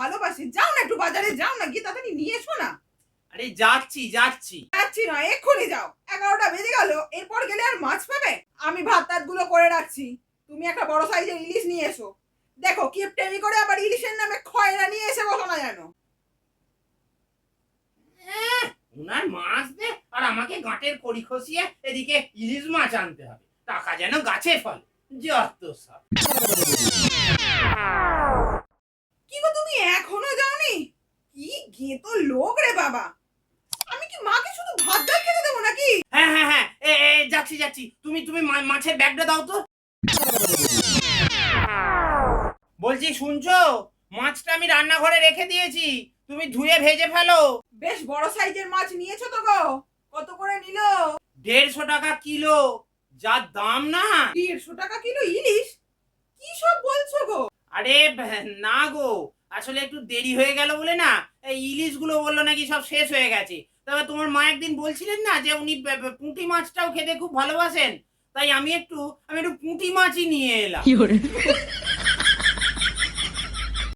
ভালোবাসে। যাও না একটু বাজারে যাও না গিয়ে তাড়াতাড়ি নিয়ে এসো না। আরে যাচ্ছি যাচ্ছি। যাচ্ছি না এক্ষুনি যাও। এগারোটা বেজে গেল এরপর গেলে আর মাছ পাবে? আমি ভাত টাতগুলো করে রাখছি। তুমি একটা বড় সাইজের ইলিশ নিয়ে এসো। দেখো কি টেমি করে আবার ইলিশের নামে খয়রা নিয়ে এসে বসো না যেন। এহ, উনার মাছ দে আর আমাকে গাঁটের কড়ি খসিয়ে এদিকে ইলিশ মাছ আনতে হবে। টাকা যেন গাছে ফল। যত সব। গেতো লোক রে বাবা। আমি কি মাকে শুধু ভাত ডাল খেতে দেবো নাকি? হ্যাঁ হ্যাঁ হ্যাঁ এ, এ, যাচ্ছি যাচ্ছি। তুমি তুমি মা- মাছের ব্যাগটা দাও তো। বলছি শুনছো? মাছটা আমি রান্নাঘরে রেখে দিয়েছি। তুমি ধুয়ে ভেজে ফেলো। বেশ বড় সাইজের মাছ নিয়েছো তো গো। কত করে নিলো? দেড়শো টাকা কিলো। যা দাম না। দেড়শো টাকা কিলো ইলিশ? কি সব বলছো গো? আরে ভ্যা- না গো। আসলে একটু দেরি হয়ে গেল বলে না। এই ইলিশগুলো বলল নাকি সব শেষ হয়ে গেছে। তবে তোমার মা একদিন বলছিলেন না যে উনি পুঁটি মাছটাও খেতে খুব ভালোবাসেন। তাই আমি একটু আমি একটু পুঁটি মাছই নিয়ে এলাম।